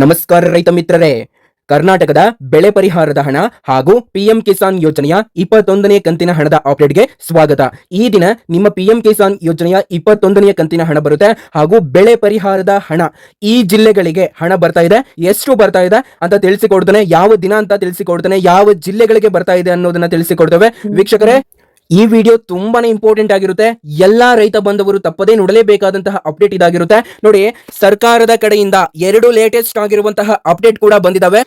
ನಮಸ್ಕಾರ ರೈತ ಮಿತ್ರರೇ. ಕರ್ನಾಟಕದ ಬೆಳೆ ಪರಿಹಾರದ ಹಣ ಹಾಗೂ ಪಿಎಂ ಕಿಸಾನ್ ಯೋಜನೆಯ ಇಪ್ಪತ್ತೊಂದನೇ ಕಂತಿನ ಹಣದ ಅಪ್ಡೇಟ್ಗೆ ಸ್ವಾಗತ. ಈ ದಿನ ನಿಮ್ಮ ಪಿಎಂ ಕಿಸಾನ್ ಯೋಜನೆಯ ಇಪ್ಪತ್ತೊಂದನೆಯ ಕಂತಿನ ಹಣ ಬರುತ್ತೆ ಹಾಗೂ ಬೆಳೆ ಪರಿಹಾರದ ಹಣ ಈ ಜಿಲ್ಲೆಗಳಿಗೆ ಹಣ ಬರ್ತಾ ಇದೆ. ಎಷ್ಟು ಬರ್ತಾ ಇದೆ ಅಂತ ತಿಳಿಸಿಕೊಡ್ತಾನೆ. ಯಾವ ದಿನ ಅಂತ ತಿಳಿಸಿಕೊಡ್ತಾನೆ. ಯಾವ ಜಿಲ್ಲೆಗಳಿಗೆ ಬರ್ತಾ ಇದೆ ಅನ್ನೋದನ್ನ ತಿಳಿಸಿಕೊಡ್ತೇವೆ. ವೀಕ್ಷಕರೇ ಈ ವಿಡಿಯೋ ತುಂಬಾನೇ ಇಂಪಾರ್ಟೆಂಟ್ ಆಗಿರುತ್ತೆ. ಎಲ್ಲಾ ರೈತ ಬಂದವರು ತಪ್ಪದೇ ನೋಡಲೇಬೇಕಾದಂತಹ ಅಪ್ಡೇಟ್ ಇದಾಗಿರುತ್ತೆ. ನೋಡಿ, ಸರ್ಕಾರದ ಕಡೆಯಿಂದ ಎರಡು ಲೇಟೆಸ್ಟ್ ಆಗಿರುವಂತಹ ಅಪ್ಡೇಟ್ ಕೂಡ ಬಂದಿದಾವೆ.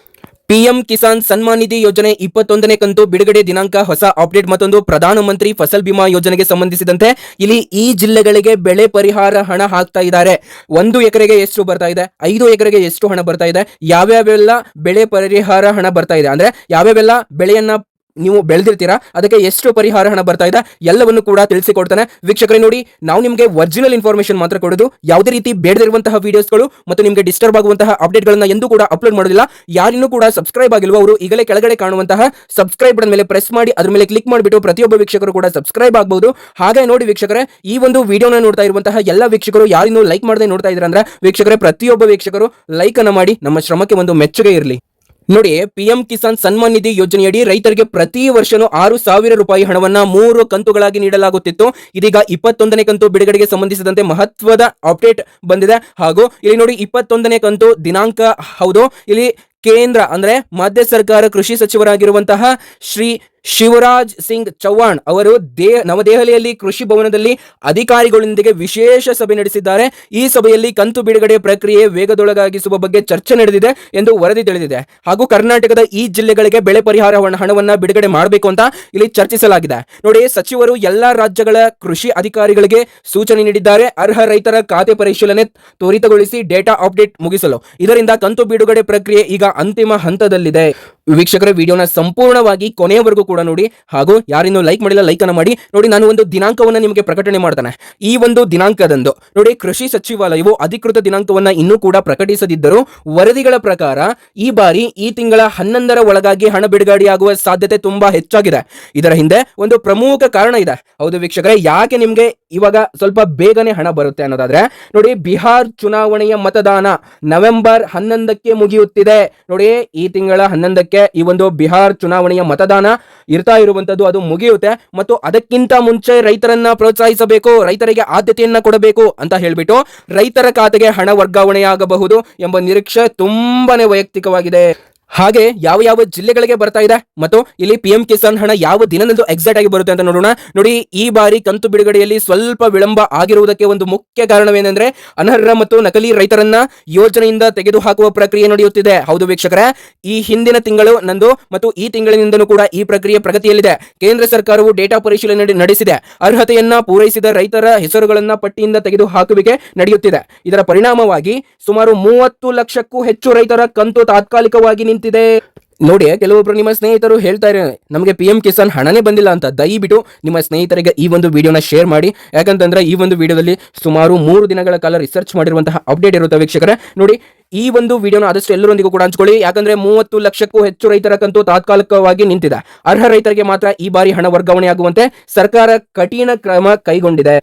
ಪಿಎಂ ಕಿಸಾನ್ ಸನ್ಮಾನ್ ನಿಧಿ ಯೋಜನೆ ಇಪ್ಪತ್ತೊಂದನೇ ಕಂತು ಬಿಡುಗಡೆ ದಿನಾಂಕ ಹೊಸ ಅಪ್ಡೇಟ್ ಮತ್ತೊಂದು ಪ್ರಧಾನಮಂತ್ರಿ ಫಸಲ್ ಬಿಮಾ ಯೋಜನೆಗೆ ಸಂಬಂಧಿಸಿದಂತೆ ಇಲ್ಲಿ ಈ ಜಿಲ್ಲೆಗಳಿಗೆ ಬೆಳೆ ಪರಿಹಾರ ಹಣ ಹಾಕ್ತಾ ಇದ್ದಾರೆ. ಒಂದು ಎಕರೆಗೆ ಎಷ್ಟು ಬರ್ತಾ ಇದೆ? ಐದು ಎಕರೆಗೆ ಎಷ್ಟು ಹಣ ಬರ್ತಾ ಇದೆ? ಯಾವ್ಯಾವೆಲ್ಲ ಬೆಳೆ ಪರಿಹಾರ ಹಣ ಬರ್ತಾ ಇದೆ? ಅಂದ್ರೆ ಯಾವ್ಯಾವೆಲ್ಲ ಬೆಳೆಯನ್ನ ನೀವು ಬೆಳೆದಿರ್ತೀರಾ? ಅದಕ್ಕೆ ಎಷ್ಟು ಪರಿಹಾರ ಹಣ ಬರ್ತಾ ಇದೆ? ಎಲ್ಲವನ್ನು ಕೂಡ ತಿಳಿಸಿಕೊಡ್ತಾನೆ. ವೀಕ್ಷಕರೇ, ನೋಡಿ, ನಾವು ನಿಮಗೆ ಒರಿಜಿನಲ್ ಇನ್ಫಾರ್ಮೇಶನ್ ಮಾತ್ರ ಕೊಡೋದು. ಯಾವುದೇ ರೀತಿ ಬೇಡದಿರುವಂತಹ ವಿಡಿಯೋಸ್ಗಳು ಮತ್ತು ನಿಮಗೆ ಡಿಸ್ಟರ್ಬ್ ಆಗುವಂತಹ ಅಪ್ಡೇಟ್ಗಳನ್ನ ಎಂದೂ ಕೂಡ ಅಪ್ಲೋಡ್ ಮಾಡೋದಿಲ್ಲ. ಯಾರಿನ್ನೂ ಕೂಡ ಸಬ್ಸ್ಕ್ರೈಬ್ ಆಗಿಲ್ವೋ ಅವರು ಈಗಲೇ ಕೆಳಗಡೆ ಕಾಣುವಂತಹ ಸಬ್ಸ್ಕ್ರೈಬ್ ಬಟನ್ ಮೇಲೆ ಪ್ರೆಸ್ ಮಾಡಿ, ಅದ್ರ ಮೇಲೆ ಕ್ಲಿಕ್ ಮಾಡಿಬಿಟ್ಟು ಪ್ರತಿಯೊಬ್ಬ ವೀಕ್ಷಕರು ಕೂಡ ಸಬ್ಸ್ಕ್ರೈಬ್ ಆಗಬಹುದು ಹಾಗೆ ನೋಡಿ ವೀಕ್ಷಕರೇ, ಈ ಒಂದು ವಿಡಿಯೋನ ನೋಡ್ತಾ ಇರುವಂತಹ ಎಲ್ಲ ವೀಕ್ಷಕರು ಯಾರಿನ್ನೂ ಲೈಕ್ ಮಾಡದೆ ನೋಡ್ತಾ ಇದ್ರೆ ಅಂದ್ರೆ ವೀಕ್ಷಕರೇ, ಪ್ರತಿಯೊಬ್ಬ ವೀಕ್ಷಕರು ಲೈಕ್ ಅನ್ನು ಮಾಡಿ, ನಮ್ಮ ಶ್ರಮಕ್ಕೆ ಒಂದು ಮೆಚ್ಚುಗೆ ಇರಲಿ. ನೋಡಿ, ಪಿಎಂ ಕಿಸಾನ್ ಸನ್ಮಾನ್ ನಿಧಿ ಯೋಜನೆಯಡಿ ರೈತರಿಗೆ ಪ್ರತಿ ವರ್ಷನೂ ಆರು ಸಾವಿರ ರೂಪಾಯಿ ಹಣವನ್ನ ಮೂರು ಕಂತುಗಳಾಗಿ ನೀಡಲಾಗುತ್ತಿತ್ತು. ಇದೀಗ ಇಪ್ಪತ್ತೊಂದನೇ ಕಂತು ಬಿಡುಗಡೆಗೆ ಸಂಬಂಧಿಸಿದಂತೆ ಮಹತ್ವದ ಅಪ್ಡೇಟ್ ಬಂದಿದೆ. ಹಾಗೂ ಇಲ್ಲಿ ನೋಡಿ, ಇಪ್ಪತ್ತೊಂದನೇ ಕಂತು ದಿನಾಂಕ ಹೌದು. ಇಲ್ಲಿ ಕೇಂದ್ರ ಅಂದ್ರೆ ಮಧ್ಯ ಸರ್ಕಾರ ಕೃಷಿ ಸಚಿವರಾಗಿರುವಂತಹ ಶ್ರೀ ಶಿವರಾಜ್ ಸಿಂಗ್ ಚೌಹಾಣ್ ಅವರು ದೇ, ನವದೆಹಲಿಯಲ್ಲಿ ಕೃಷಿ ಭವನದಲ್ಲಿ ಅಧಿಕಾರಿಗಳೊಂದಿಗೆ ವಿಶೇಷ ಸಭೆ ನಡೆಸಿದ್ದಾರೆ. ಈ ಸಭೆಯಲ್ಲಿ ಕಂತು ಬಿಡುಗಡೆ ಪ್ರಕ್ರಿಯೆ ವೇಗದೊಳಗಾಗಿಸುವ ಬಗ್ಗೆ ಚರ್ಚೆ ನಡೆದಿದೆ ಎಂದು ವರದಿ ತಿಳಿದಿದೆ. ಹಾಗೂ ಕರ್ನಾಟಕದ ಈ ಜಿಲ್ಲೆಗಳಿಗೆ ಬೆಳೆ ಪರಿಹಾರ ಹಣವನ್ನು ಬಿಡುಗಡೆ ಮಾಡಬೇಕು ಅಂತ ಇಲ್ಲಿ ಚರ್ಚಿಸಲಾಗಿದೆ. ನೋಡಿ, ಸಚಿವರು ಎಲ್ಲಾ ರಾಜ್ಯಗಳ ಕೃಷಿ ಅಧಿಕಾರಿಗಳಿಗೆ ಸೂಚನೆ ನೀಡಿದ್ದಾರೆ. ಅರ್ಹ ರೈತರ ಖಾತೆ ಪರಿಶೀಲನೆ ತ್ವರಿತಗೊಳಿಸಿ ಡೇಟಾ ಅಪ್ಡೇಟ್ ಮುಗಿಸಲು. ಇದರಿಂದ ಕಂತು ಬಿಡುಗಡೆ ಪ್ರಕ್ರಿಯೆ ಈಗ ಅಂತಿಮ ಹಂತದಲ್ಲಿದೆ. ವೀಕ್ಷಕರ, ವಿಡಿಯೋನ ಸಂಪೂರ್ಣವಾಗಿ ಕೊನೆಯವರೆಗೂ ಕೂಡ ನೋಡಿ. ಹಾಗೂ ಯಾರಿನ್ನೂ ಲೈಕ್ ಮಾಡಿಲ್ಲ, ಲೈಕ್ ಅನ್ನ ಮಾಡಿ. ನೋಡಿ, ನಾನು ಒಂದು ದಿನಾಂಕವನ್ನ ನಿಮಗೆ ಪ್ರಕಟಣೆ ಮಾಡ್ತಾನೆ. ಈ ಒಂದು ದಿನಾಂಕದಂದು, ನೋಡಿ, ಕೃಷಿ ಸಚಿವಾಲಯವು ಅಧಿಕೃತ ದಿನಾಂಕವನ್ನ ಇನ್ನೂ ಕೂಡ ಪ್ರಕಟಿಸದಿದ್ದರೂ, ವರದಿಗಳ ಪ್ರಕಾರ ಈ ಬಾರಿ ಈ ತಿಂಗಳ ಹನ್ನೊಂದರ ಒಳಗಾಗಿ ಹಣ ಬಿಡುಗಡೆಯಾಗುವ ಸಾಧ್ಯತೆ ತುಂಬಾ ಹೆಚ್ಚಾಗಿದೆ. ಇದರ ಹಿಂದೆ ಒಂದು ಪ್ರಮುಖ ಕಾರಣ ಇದೆ. ಹೌದು ವೀಕ್ಷಕರೇ, ಯಾಕೆ ನಿಮಗೆ ಇವಾಗ ಸ್ವಲ್ಪ ಬೇಗನೆ ಹಣ ಬರುತ್ತೆ ಅನ್ನೋದಾದ್ರೆ, ನೋಡಿ, ಬಿಹಾರ್ ಚುನಾವಣೆಯ ಮತದಾನ ನವೆಂಬರ್ ಹನ್ನೊಂದಕ್ಕೆ ಮುಗಿಯುತ್ತಿದೆ. ನೋಡಿ, ಈ ತಿಂಗಳ ಹನ್ನೊಂದಕ್ಕೆ ಈ ಒಂದು ಬಿಹಾರ್ ಚುನಾವಣೆಯ ಮತದಾನ ಇರ್ತಾ ಇರುವಂತದ್ದು ಅದು ಮುಗಿಯುತ್ತೆ. ಮತ್ತು ಅದಕ್ಕಿಂತ ಮುಂಚೆ ರೈತರನ್ನ ಪ್ರೋತ್ಸಾಹಿಸಬೇಕು, ರೈತರಿಗೆ ಆದ್ಯತೆಯನ್ನ ಕೊಡಬೇಕು ಅಂತ ಹೇಳ್ಬಿಟ್ಟು ರೈತರ ಖಾತೆಗೆ ಹಣ ವರ್ಗಾವಣೆಯಾಗಬಹುದು ಎಂಬ ನಿರೀಕ್ಷೆ ತುಂಬಾನೇ ವೈಯಕ್ತಿಕವಾಗಿದೆ. ಹಾಗೆ ಯಾವ ಯಾವ ಜಿಲ್ಲೆಗಳಿಗೆ ಬರ್ತಾ ಇದೆ ಮತ್ತು ಇಲ್ಲಿ ಪಿ ಎಂ ಕಿಸಾನ್ ಹಣ ಯಾವ ದಿನದಂದು ಎಕ್ಸಾಕ್ಟ್ ಆಗಿ ಬರುತ್ತೆ ಅಂತ ನೋಡೋಣ. ನೋಡಿ, ಈ ಬಾರಿ ಕಂತು ಬಿಡುಗಡೆಯಲ್ಲಿ ಸ್ವಲ್ಪ ವಿಳಂಬ ಆಗಿರುವುದಕ್ಕೆ ಒಂದು ಮುಖ್ಯ ಕಾರಣವೇನೆಂದ್ರೆ ಅನರ್ಹ ಮತ್ತು ನಕಲಿ ರೈತರನ್ನ ಯೋಜನೆಯಿಂದ ತೆಗೆದುಹಾಕುವ ಪ್ರಕ್ರಿಯೆ ನಡೆಯುತ್ತಿದೆ. ಹೌದು ವೀಕ್ಷಕರೇ, ಈ ಹಿಂದಿನ ತಿಂಗಳು ನಂದು ಮತ್ತು ಈ ತಿಂಗಳಿನಿಂದಲೂ ಕೂಡ ಈ ಪ್ರಕ್ರಿಯೆ ಪ್ರಗತಿಯಲ್ಲಿದೆ. ಕೇಂದ್ರ ಸರ್ಕಾರವು ಡೇಟಾ ಪರಿಶೀಲನೆ ನಡೆಸಿದೆ. ಅರ್ಹತೆಯನ್ನ ಪೂರೈಸಿದ ರೈತರ ಹೆಸರುಗಳನ್ನ ಪಟ್ಟಿಯಿಂದ ತೆಗೆದು ಹಾಕುವಿಕೆ ನಡೆಯುತ್ತಿದೆ. ಇದರ ಪರಿಣಾಮವಾಗಿ ಸುಮಾರು ಮೂವತ್ತು ಲಕ್ಷಕ್ಕೂ ಹೆಚ್ಚು ರೈತರ ಕಂತು ತಾತ್ಕಾಲಿಕವಾಗಿ ನಿಂತಿದೆ. ನೋಡಿ ಕೆಲವೊಬ್ರು ನಿಮ್ಮ ಸ್ನೇಹಿತರು ಹೇಳ್ತಾ ಇದ್ದಾರೆ, ನಮಗೆ ಪಿ ಎಂ ಕಿಸಾನ್ ಹಣನೇ ಬಂದಿಲ್ಲ ಅಂತ. ದಯವಿಟ್ಟು ನಿಮ್ಮ ಸ್ನೇಹಿತರಿಗೆ ಈ ಒಂದು ವಿಡಿಯೋನ ಶೇರ್ ಮಾಡಿ. ಯಾಕಂತಂದ್ರೆ ಈ ಒಂದು ವಿಡಿಯೋದಲ್ಲಿ ಸುಮಾರು ಮೂರು ದಿನಗಳ ಕಾಲ ರಿಸರ್ಚ್ ಮಾಡಿರುವಂತಹ ಅಪ್ಡೇಟ್ ಇರುತ್ತೆ ವೀಕ್ಷಕರೇ. ನೋಡಿ ಈ ಒಂದು ವಿಡಿಯೋನ ಆದಷ್ಟು ಎಲ್ಲರೊಂದಿಗೂ ಕೂಡ ಹಂಚ್ಕೊಳ್ಳಿ. ಯಾಕಂದ್ರೆ ಮೂವತ್ತು ಲಕ್ಷಕ್ಕೂ ಹೆಚ್ಚು ರೈತರ ಕಂತು ತಾತ್ಕಾಲಿಕವಾಗಿ ನಿಂತಿದೆ. ಅರ್ಹ ರೈತರಿಗೆ ಮಾತ್ರ ಈ ಬಾರಿ ಹಣ ವರ್ಗಾವಣೆಯಾಗುವಂತೆ ಸರ್ಕಾರ ಕಠಿಣ ಕ್ರಮ ಕೈಗೊಂಡಿದೆ.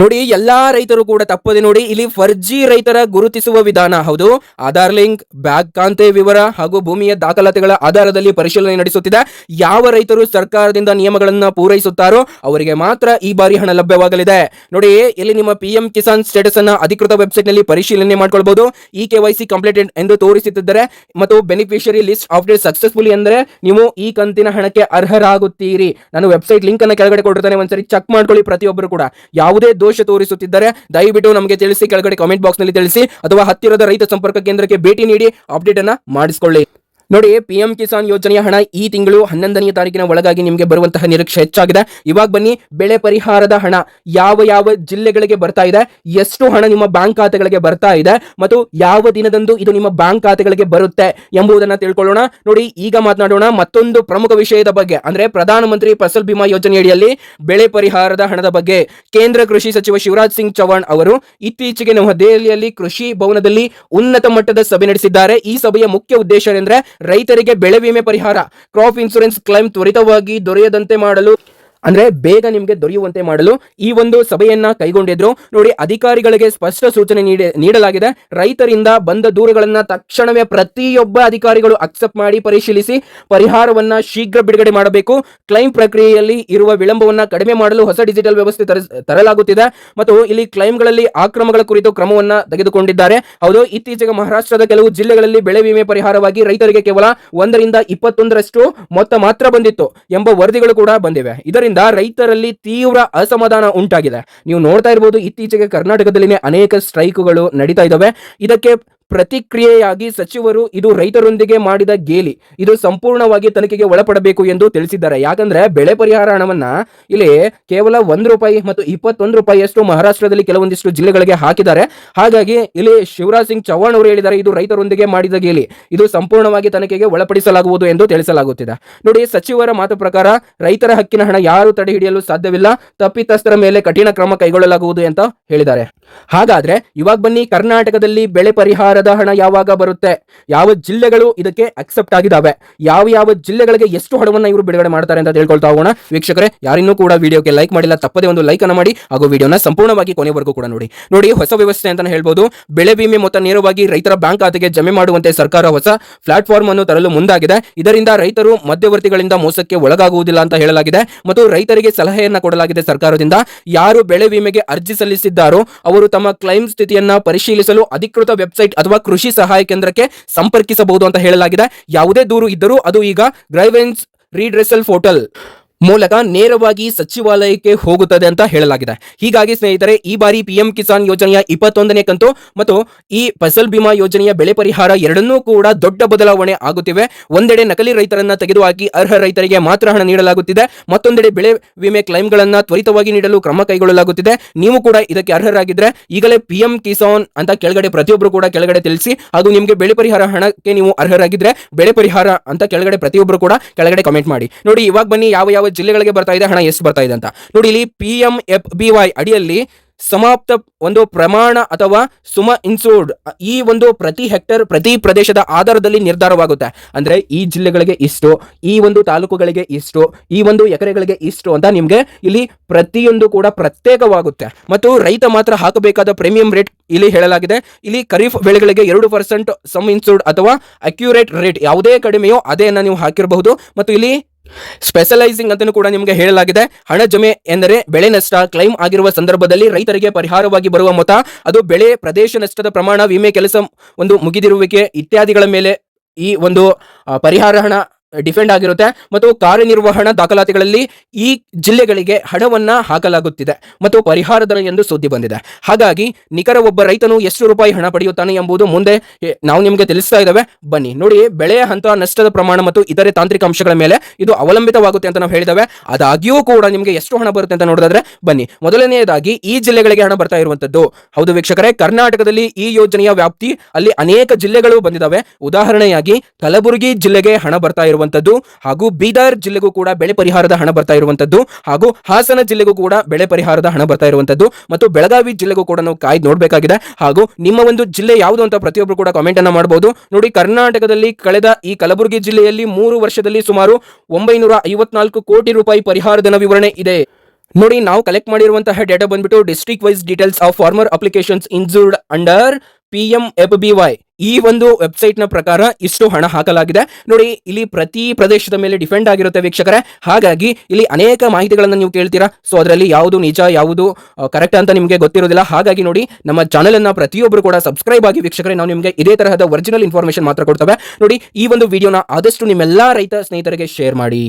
ನೋಡಿ, ಎಲ್ಲಾ ರೈತರು ಕೂಡ ತಪ್ಪದೆ ನೋಡಿ, ಇಲ್ಲಿ ಫರ್ಜಿ ರೈತರ ಗುರುತಿಸುವ ವಿಧಾನ ಹೌದು. ಆಧಾರ್ ಲಿಂಕ್, ಬ್ಯಾಂಕ್ ಖಾತೆ ವಿವರ ಹಾಗೂ ಭೂಮಿಯ ದಾಖಲಾತಿಗಳ ಆಧಾರದಲ್ಲಿ ಪರಿಶೀಲನೆ ನಡೆಸುತ್ತಿದೆ. ಯಾವ ರೈತರು ಸರ್ಕಾರದಿಂದ ನಿಯಮಗಳನ್ನು ಪೂರೈಸುತ್ತಾರೋ ಅವರಿಗೆ ಮಾತ್ರ ಈ ಬಾರಿ ಹಣ ಲಭ್ಯವಾಗಲಿದೆ. ನೋಡಿ, ಇಲ್ಲಿ ನಿಮ್ಮ ಪಿ ಎಂ ಕಿಸಾನ್ ಸ್ಟೇಟಸ್ ಅನ್ನ ಅಧಿಕೃತ ವೆಬ್ಸೈಟ್ನಲ್ಲಿ ಪರಿಶೀಲನೆ ಮಾಡ್ಕೊಳ್ಬಹುದು ಈ ಕೆ ವೈ ಕಂಪ್ಲೀಟೆಡ್ ಎಂದು ತೋರಿಸುತ್ತಿದ್ದರೆ ಮತ್ತು ಬೆನಿಫಿಷಿಯರಿ ಲಿಸ್ಟ್ ಅಪ್ಡೇಟ್ ಸಕ್ಸಸ್ಫುಲಿ ಅಂದ್ರೆ ನೀವು ಈ ಕಂತಿನ ಹಣಕ್ಕೆ ಅರ್ಹರಾಗುತ್ತೀರಿ. ನಾನು ವೆಬ್ಸೈಟ್ ಲಿಂಕ್ ಅನ್ನು ಕೆಳಗಡೆ ಕೊಟ್ಟಿರ್ತಾನೆ, ಒಂದ್ಸರಿ ಚೆಕ್ ಮಾಡ್ಕೊಳ್ಳಿ ಪ್ರತಿಯೊಬ್ಬರು ಕೂಡ. ಯಾವುದೇ ದೋಷ ತೋರಿಸುತ್ತಿದ್ದರೆ ದಯವಿಟ್ಟು ನಮಗೆ ತಿಳಿಸಿ, ಕೆಳಗಡೆ ಕಾಮೆಂಟ್ ಬಾಕ್ಸ್ನಲ್ಲಿ ತಿಳಿಸಿ ಅಥವಾ ಹತ್ತಿರದ ರೈತ ಸಂಪರ್ಕ ಕೇಂದ್ರಕ್ಕೆ ಭೇಟಿ ನೀಡಿ ಅಪ್ಡೇಟ್ ಅನ್ನ ಮಾಡಿಸಿಕೊಳ್ಳಿ. ನೋಡಿ ಪಿ ಎಂ ಕಿಸಾನ್ ಯೋಜನೆಯ ಹಣ ಈ ತಿಂಗಳು ಹನ್ನೊಂದನೇ ತಾರೀಕಿನ ಒಳಗಾಗಿ ನಿಮಗೆ ಬರುವಂತಹ ನಿರೀಕ್ಷೆ ಹೆಚ್ಚಾಗಿದೆ. ಇವಾಗ ಬನ್ನಿ, ಬೆಳೆ ಪರಿಹಾರದ ಹಣ ಯಾವ ಯಾವ ಜಿಲ್ಲೆಗಳಿಗೆ ಬರ್ತಾ ಇದೆ, ಎಷ್ಟು ಹಣ ನಿಮ್ಮ ಬ್ಯಾಂಕ್ ಖಾತೆಗಳಿಗೆ ಬರ್ತಾ ಇದೆ, ಮತ್ತು ಯಾವ ದಿನದಂದು ಇದು ನಿಮ್ಮ ಬ್ಯಾಂಕ್ ಖಾತೆಗಳಿಗೆ ಬರುತ್ತೆ ಎಂಬುದನ್ನು ತಿಳ್ಕೊಳ್ಳೋಣ. ನೋಡಿ, ಈಗ ಮಾತನಾಡೋಣ ಮತ್ತೊಂದು ಪ್ರಮುಖ ವಿಷಯದ ಬಗ್ಗೆ. ಅಂದ್ರೆ, ಪ್ರಧಾನಮಂತ್ರಿ ಫಸಲ್ ಬಿಮಾ ಯೋಜನೆಯಡಿಯಲ್ಲಿ ಬೆಳೆ ಪರಿಹಾರದ ಹಣದ ಬಗ್ಗೆ. ಕೇಂದ್ರ ಕೃಷಿ ಸಚಿವ ಶಿವರಾಜ್ ಸಿಂಗ್ ಚೌಹಾಣ್ ಅವರು ಇತ್ತೀಚೆಗೆ ನವದೆಹಲಿಯಲ್ಲಿ ಕೃಷಿ ಭವನದಲ್ಲಿ ಉನ್ನತ ಮಟ್ಟದ ಸಭೆ ನಡೆಸಿದ್ದಾರೆ. ಈ ಸಭೆಯ ಮುಖ್ಯ ಉದ್ದೇಶ ರೈತರಿಗೆ ಬೆಳೆ ವಿಮೆ ಪರಿಹಾರ. ಕ್ರಾಪ್ ಇನ್ಸೂರೆನ್ಸ್ ಕ್ಲೈಮ್ ತ್ವರಿತವಾಗಿ ದೊರೆಯದಂತೆ ಮಾಡಲು ಅಂದ್ರೆ ಬೇಗ ನಿಮಗೆ ದೊರೆಯುವಂತೆ ಮಾಡಲು ಈ ಒಂದು ಸಭೆಯನ್ನ ಕೈಗೊಂಡಿದ್ರು. ನೋಡಿ, ಅಧಿಕಾರಿಗಳಿಗೆ ಸ್ಪಷ್ಟ ಸೂಚನೆ ನೀಡಿ, ನೀಡಲಾಗಿದೆ. ರೈತರಿಂದ ಬಂದ ದೂರುಗಳನ್ನ ತಕ್ಷಣವೇ ಪ್ರತಿಯೊಬ್ಬ ಅಧಿಕಾರಿಗಳು ಅಕ್ಸೆಪ್ಟ್ ಮಾಡಿ, ಪರಿಶೀಲಿಸಿ, ಪರಿಹಾರವನ್ನ ಶೀಘ್ರ ಬಿಡುಗಡೆ ಮಾಡಬೇಕು. ಕ್ಲೈಮ್ ಪ್ರಕ್ರಿಯೆಯಲ್ಲಿ ಇರುವ ವಿಳಂಬವನ್ನ ಕಡಿಮೆ ಮಾಡಲು ಹೊಸ ಡಿಜಿಟಲ್ ವ್ಯವಸ್ಥೆ ತರಲಾಗುತ್ತಿದೆ. ಮತ್ತು ಇಲ್ಲಿ ಕ್ಲೈಮ್ಗಳಲ್ಲಿ ಆಕ್ರಮಗಳ ಕುರಿತು ಕ್ರಮವನ್ನ ತೆಗೆದುಕೊಂಡಿದ್ದಾರೆ. ಹೌದು, ಇತ್ತೀಚೆಗೆ ಮಹಾರಾಷ್ಟ್ರದ ಕೆಲವು ಜಿಲ್ಲೆಗಳಲ್ಲಿ ಬೆಳೆ ವಿಮೆ ಪರಿಹಾರವಾಗಿ ರೈತರಿಗೆ ಕೇವಲ ಒಂದರಿಂದ ಇಪ್ಪತ್ತೊಂದರಷ್ಟು ಮೊತ್ತ ಮಾತ್ರ ಬಂದಿತ್ತು ಎಂಬ ವರದಿಗಳು ಕೂಡ ಬಂದಿವೆ. ಇದರಿಂದ ರೈತರಲ್ಲಿ ತೀವ್ರ ಅಸಮಾಧಾನ ಉಂಟಾಗಿದೆ. ನೀವು ನೋಡ್ತಾ ಇರಬಹುದು ಇತ್ತೀಚೆಗೆ ಕರ್ನಾಟಕದಲ್ಲಿನೇ ಅನೇಕ ಸ್ಟ್ರೈಕ್ಗಳು ನಡೀತಾ ಇದ್ದಾವೆ. ಇದಕ್ಕೆ ಪ್ರತಿಕ್ರಿಯೆಯಾಗಿ ಸಚಿವರು ಇದು ರೈತರೊಂದಿಗೆ ಮಾಡಿದ ಗೇಲಿ. ಇದು ಸಂಪೂರ್ಣವಾಗಿ ತನಿಖೆಗೆ ಒಳಪಡಬೇಕು ಎಂದು ತಿಳಿಸಿದ್ದಾರೆ. ಯಾಕಂದ್ರೆ ಬೆಳೆ ಪರಿಹಾರ ಹಣವನ್ನ ಇಲ್ಲಿ ಕೇವಲ ಒಂದು ರೂಪಾಯಿ ಮತ್ತು ಇಪ್ಪತ್ತೊಂದು ರೂಪಾಯಿಯಷ್ಟು ಮಹಾರಾಷ್ಟ್ರದಲ್ಲಿ ಕೆಲವೊಂದಿಷ್ಟು ಜಿಲ್ಲೆಗಳಿಗೆ ಹಾಕಿದ್ದಾರೆ. ಹಾಗಾಗಿ ಇಲ್ಲಿ ಶಿವರಾಜ್ ಸಿಂಗ್ ಚೌಹಾಣ್ ಅವರು ಹೇಳಿದ್ದಾರೆ, ಇದು ರೈತರೊಂದಿಗೆ ಮಾಡಿದ ಗೇಲಿ. ಇದು ಸಂಪೂರ್ಣವಾಗಿ ತನಿಖೆಗೆ ಒಳಪಡಿಸಲಾಗುವುದು ಎಂದು ತಿಳಿಸಲಾಗುತ್ತಿದೆ. ನೋಡಿ, ಸಚಿವರ ಮಾತು ಪ್ರಕಾರ ರೈತರ ಹಕ್ಕಿನ ಹಣ ಯಾರು ತಡೆ ಹಿಡಿಯಲು ಸಾಧ್ಯವಿಲ್ಲ. ತಪ್ಪಿತಸ್ಥರ ಮೇಲೆ ಕಠಿಣ ಕ್ರಮ ಕೈಗೊಳ್ಳಲಾಗುವುದು ಅಂತ ಹೇಳಿದ್ದಾರೆ. ಹಾಗಾದ್ರೆ ಇವಾಗ ಬನ್ನಿ, ಕರ್ನಾಟಕದಲ್ಲಿ ಬೆಳೆ ಪರಿಹಾರದ ಹಣ ಯಾವಾಗ ಬರುತ್ತೆ? ಯಾವ ಜಿಲ್ಲೆಗಳು ಇದಕ್ಕೆ ಅಕ್ಸೆಪ್ಟ್ ಆಗಿದಾವೆ? ಯಾವ ಯಾವ ಜಿಲ್ಲೆಗಳಿಗೆ ಎಷ್ಟು ಹಣವನ್ನು ಇವರು ಬಿಡುಗಡೆ ಮಾಡ್ತಾರೆ ಅಂತ ತಿಳ್ಕೊಳ್ತಾ ಹೋಗೋಣ. ವೀಕ್ಷಕರೇ, ಯಾರಿನ್ನೂ ಕೂಡ ವಿಡಿಯೋಗೆ ಲೈಕ್ ಮಾಡಿಲ್ಲ, ತಪ್ಪದೆ ಒಂದು ಲೈಕ್ ಅನ್ನು ಮಾಡಿ, ಹಾಗೂ ವಿಡಿಯೋನ ಸಂಪೂರ್ಣವಾಗಿ ಕೊನೆವರೆಗೂ ಕೂಡ ನೋಡಿ. ನೋಡಿ, ಹೊಸ ವ್ಯವಸ್ಥೆ ಅಂತ ಹೇಳ್ಬೋದು. ಬೆಳೆ ವಿಮೆ ಮೊತ್ತ ನೇರವಾಗಿ ರೈತರ ಬ್ಯಾಂಕ್ ಖಾತೆಗೆ ಜಮೆ ಮಾಡುವಂತೆ ಸರ್ಕಾರ ಹೊಸ ಪ್ಲಾಟ್ಫಾರ್ಮ್ ಅನ್ನು ತರಲು ಮುಂದಾಗಿದೆ. ಇದರಿಂದ ರೈತರು ಮಧ್ಯವರ್ತಿಗಳಿಂದ ಮೋಸಕ್ಕೆ ಒಳಗಾಗುವುದಿಲ್ಲ ಅಂತ ಹೇಳಲಾಗಿದೆ. ಮತ್ತು ರೈತರಿಗೆ ಸಲಹೆಯನ್ನ ಕೊಡಲಾಗಿದೆ ಸರ್ಕಾರದಿಂದ. ಯಾರು ಬೆಳೆ ವಿಮೆಗೆ ಅರ್ಜಿ ಸಲ್ಲಿಸಿದ್ದಾರೋ, ಅವರು ತಮ್ಮ ಕ್ಲೈಮ್ ಸ್ಥಿತಿಯನ್ನ ಪರಿಶೀಲಿಸಲು ಅಧಿಕೃತ ವೆಬ್ಸೈಟ್ ಅಥವಾ ಕೃಷಿ ಸಹಾಯ ಕೇಂದ್ರಕ್ಕೆ ಸಂಪರ್ಕಿಸಬಹುದು ಅಂತ ಹೇಳಲಾಗಿದೆ. ಯಾವುದೇ ದೂರು ಇದ್ದರೂ ಅದು ಈಗ ಗ್ರೈವೆನ್ಸ್ ರೀಡ್ರೆಸಲ್ ಪೋರ್ಟಲ್ ಮೂಲಕ ನೇರವಾಗಿ ಸಚಿವಾಲಯಕ್ಕೆ ಹೋಗುತ್ತದೆ ಅಂತ ಹೇಳಲಾಗಿದೆ. ಹೀಗಾಗಿ ಸ್ನೇಹಿತರೆ, ಈ ಬಾರಿ ಪಿಎಂ ಕಿಸಾನ್ ಯೋಜನೆಯ ಇಪ್ಪತ್ತೊಂದನೇ ಕಂತು ಮತ್ತು ಈ ಫಸಲ್ ಬಿಮಾ ಯೋಜನೆಯ ಬೆಳೆ ಪರಿಹಾರ ಎರಡನ್ನೂ ಕೂಡ ದೊಡ್ಡ ಬದಲಾವಣೆ ಆಗುತ್ತಿವೆ. ಒಂದೆಡೆ ನಕಲಿ ರೈತರನ್ನ ತೆಗೆದುಹಾಕಿ ಅರ್ಹ ರೈತರಿಗೆ ಮಾತ್ರ ಹಣ ನೀಡಲಾಗುತ್ತಿದೆ. ಮತ್ತೊಂದೆಡೆ ಬೆಳೆ ವಿಮೆ ಕ್ಲೈಮ್ಗಳನ್ನ ತ್ವರಿತವಾಗಿ ನೀಡಲು ಕ್ರಮ ಕೈಗೊಳ್ಳಲಾಗುತ್ತಿದೆ. ನೀವು ಕೂಡ ಇದಕ್ಕೆ ಅರ್ಹರಾಗಿದ್ರೆ ಈಗಲೇ ಪಿಎಂ ಕಿಸಾನ್ ಅಂತ ಕೆಳಗಡೆ ಪ್ರತಿಯೊಬ್ಬರು ಕೂಡ ಕೆಳಗಡೆ ತಿಳಿಸಿ, ಅದು ನಿಮಗೆ ಬೆಳೆ ಪರಿಹಾರ ಹಣಕ್ಕೆ ನೀವು ಅರ್ಹರಾಗಿದ್ರೆ ಬೆಳೆ ಪರಿಹಾರ ಅಂತ ಕೆಳಗಡೆ ಪ್ರತಿಯೊಬ್ಬರು ಕೂಡ ಕೆಳಗಡೆ ಕಮೆಂಟ್ ಮಾಡಿ. ನೋಡಿ, ಇವಾಗ ಬನ್ನಿ ಯಾವ ಯಾವ ಜಿಲ್ಲೆಗಳಿಗೆ ಬರ್ತಾ ಇದೆ, ಹಣ ಎಷ್ಟು ಬರ್ತಾ ಇದೆ ಅಂತ. ನೋಡಿ, ಇಲ್ಲಿ P M F B Y ಅಡಿಯಲ್ಲಿ ಸಮಾಪ್ತ ಒಂದು ಪ್ರಮಾಣ ಅಥವಾ ಸುಮ ಇನ್ಸೂರ್ಡ್ ಈ ಒಂದು ಪ್ರತಿ ಹೆಕ್ಟರ್ ಪ್ರತಿ ಪ್ರದೇಶದ ಆಧಾರದಲ್ಲಿ ನಿರ್ಧಾರವಾಗುತ್ತೆ. ಅಂದ್ರೆ ಈ ಜಿಲ್ಲೆಗಳಿಗೆ ಇಷ್ಟು, ಈ ಒಂದು ತಾಲೂಕುಗಳಿಗೆ ಇಷ್ಟು, ಈ ಒಂದು ಎಕರೆಗಳಿಗೆ ಇಷ್ಟು ಅಂತ ನಿಮ್ಗೆ ಇಲ್ಲಿ ಪ್ರತಿಯೊಂದು ಕೂಡ ಪ್ರತ್ಯೇಕವಾಗುತ್ತೆ. ಮತ್ತು ರೈತ ಮಾತ್ರ ಹಾಕಬೇಕಾದ ಪ್ರೀಮಿಯಂ ರೇಟ್ ಇಲ್ಲಿ ಹೇಳಲಾಗಿದೆ. ಇಲ್ಲಿ ಖರೀಫ್ ಬೆಳೆಗಳಿಗೆ ಎರಡು ಪರ್ಸೆಂಟ್ ಸಮ್ ಇನ್ಸೂರ್ಡ್ ಅಥವಾ ಅಕ್ಯುರೇಟ್ ರೇಟ್ ಯಾವುದೇ ಕಡಿಮೆಯೋ ಅದೇನ ನೀವು ಹಾಕಿರಬಹುದು. ಮತ್ತು ಇಲ್ಲಿ ಸ್ಪೆಷಲೈಸಿಂಗ್ ಅಂತಲೂ ಕೂಡ ನಿಮಗೆ ಹೇಳಲಾಗಿದೆ. ಹಣ ಜಮೆ ಎಂದರೆ ಬೆಳೆ ನಷ್ಟ ಕ್ಲೈಮ್ ಆಗಿರುವ ಸಂದರ್ಭದಲ್ಲಿ ರೈತರಿಗೆ ಪರಿಹಾರವಾಗಿ ಬರುವ ಮೊತ್ತ, ಅದು ಬೆಳೆ, ಪ್ರದೇಶ ನಷ್ಟದ ಪ್ರಮಾಣ, ವಿಮೆ, ಕೆಲಸ ಒಂದು ಮುಗಿದಿರುವಿಕೆ ಇತ್ಯಾದಿಗಳ ಮೇಲೆ ಈ ಒಂದು ಪರಿಹಾರ ಹಣ ಡಿಫೆಂಡ್ ಆಗಿರುತ್ತೆ ಮತ್ತು ಕಾರ್ಯನಿರ್ವಹಣಾ ದಾಖಲಾತಿಗಳಲ್ಲಿ ಈ ಜಿಲ್ಲೆಗಳಿಗೆ ಹಣವನ್ನ ಹಾಕಲಾಗುತ್ತಿದೆ ಮತ್ತು ಪರಿಹಾರ ದರ ಎಂದು ಸುದ್ದಿ ಬಂದಿದೆ. ಹಾಗಾಗಿ ನಿಖರ ಒಬ್ಬ ರೈತನು ಎಷ್ಟು ರೂಪಾಯಿ ಹಣ ಪಡೆಯುತ್ತಾನೆ ಎಂಬುದು ಮುಂದೆ ನಾವು ನಿಮಗೆ ತಿಳಿಸ್ತಾ ಇದ್ದೇವೆ. ಬನ್ನಿ, ನೋಡಿ ಬೆಳೆಯ ಹಂತ, ನಷ್ಟದ ಪ್ರಮಾಣ ಮತ್ತು ಇತರೆ ತಾಂತ್ರಿಕ ಅಂಶಗಳ ಮೇಲೆ ಇದು ಅವಲಂಬಿತವಾಗುತ್ತೆ ಅಂತ ನಾವು ಹೇಳಿದ್ದೇವೆ. ಅದಾಗಿಯೂ ಕೂಡ ನಿಮಗೆ ಎಷ್ಟು ಹಣ ಬರುತ್ತೆ ಅಂತ ನೋಡೋದಾದ್ರೆ ಬನ್ನಿ, ಮೊದಲನೆಯದಾಗಿ ಈ ಜಿಲ್ಲೆಗಳಿಗೆ ಹಣ ಬರ್ತಾ ಇರುವಂತದ್ದು ಹೌದು ವೀಕ್ಷಕರೇ, ಕರ್ನಾಟಕದಲ್ಲಿ ಈ ಯೋಜನೆಯ ವ್ಯಾಪ್ತಿ ಅಲ್ಲಿ ಅನೇಕ ಜಿಲ್ಲೆಗಳು ಬಂದಿದ್ದಾವೆ. ಉದಾಹರಣೆಯಾಗಿ ಕಲಬುರಗಿ ಜಿಲ್ಲೆಗೆ ಹಣ ಬರ್ತಾ ಇರುವಂತದ್ದು ಹಾಗೂ ಬೀದರ್ ಜಿಲ್ಲೆಗೂ ಕೂಡ ಬೆಳೆ ಪರಿಹಾರದ ಹಣ ಬರ್ತಾ ಇರುವಂತದ್ದು ಹಾಗೂ ಹಾಸನ ಜಿಲ್ಲೆಗೂ ಕೂಡ ಬೆಳೆ ಪರಿಹಾರದ ಹಣ ಬರ್ತಾ ಇರುವಂತದ್ದು ಮತ್ತು ಬೆಳಗಾವಿ ಜಿಲ್ಲೆಗೂ ಕೂಡ ನಾವು ಕಾಯ್ದು ನೋಡಬೇಕಾಗಿದೆ ಹಾಗೂ ನಿಮ್ಮ ಒಂದು ಜಿಲ್ಲೆ ಯಾವುದು ಅಂತ ಪ್ರತಿಯೊಬ್ಬರು ಕೂಡ ಕಾಮೆಂಟ್ ಅನ್ನ ಮಾಡಬಹುದು ನೋಡಿ ಕರ್ನಾಟಕದಲ್ಲಿ ಕಳೆದ ಈ ಕಲಬುರಗಿ ಜಿಲ್ಲೆಯಲ್ಲಿ ಮೂರು ವರ್ಷದಲ್ಲಿ ಸುಮಾರು ಒಂಬೈನೂರ ಐವತ್ನಾಲ್ಕು ಕೋಟಿ ರೂಪಾಯಿ ಪರಿಹಾರಧನ ವಿವರಣೆ ಇದೆ. ನೋಡಿ ನಾವು ಕಲೆಕ್ಟ್ ಮಾಡಿರುವಂತಹ ಡೇಟಾ ಬಂದ್ಬಿಟ್ಟು district wise details of farmer applications insured under P M F B Y ಈ ಒಂದು ವೆಬ್ಸೈಟ್ನ ಪ್ರಕಾರ ಇಷ್ಟು ಹಣ ಹಾಕಲಾಗಿದೆ. ನೋಡಿ, ಇಲ್ಲಿ ಪ್ರತಿ ಪ್ರದೇಶದ ಮೇಲೆ ಡಿಫೆಂಡ್ ಆಗಿರುತ್ತೆ ವೀಕ್ಷಕರೇ. ಹಾಗಾಗಿ ಇಲ್ಲಿ ಅನೇಕ ಮಾಹಿತಿಗಳನ್ನು ನೀವು ಕೇಳ್ತೀರಾ? ಸೊ ಅದರಲ್ಲಿ ಯಾವುದು ನಿಜ, ಯಾವುದು ಕರೆಕ್ಟ್ ಅಂತ ನಿಮಗೆ ಗೊತ್ತಿರೋದಿಲ್ಲ. ಹಾಗಾಗಿ ನೋಡಿ, ನಮ್ಮ ಚಾನೆಲ್ ಅನ್ನ ಪ್ರತಿಯೊಬ್ಬರು ಕೂಡ ಸಬ್ಸ್ಕ್ರೈಬ್ ಆಗಿ ವೀಕ್ಷಕರೇ, ನಾವು ನಿಮಗೆ ಇದೇ ತರಹದ ಒರಿಜಿನಲ್ ಇನ್ಫಾರ್ಮೇಶನ್ ಮಾತ್ರ ಕೊಡ್ತವೆ. ನೋಡಿ, ಈ ಒಂದು ವಿಡಿಯೋನ ಆದಷ್ಟು ನಿಮ್ಮೆಲ್ಲಾ ರೈತ ಸ್ನೇಹಿತರಿಗೆ ಶೇರ್ ಮಾಡಿ.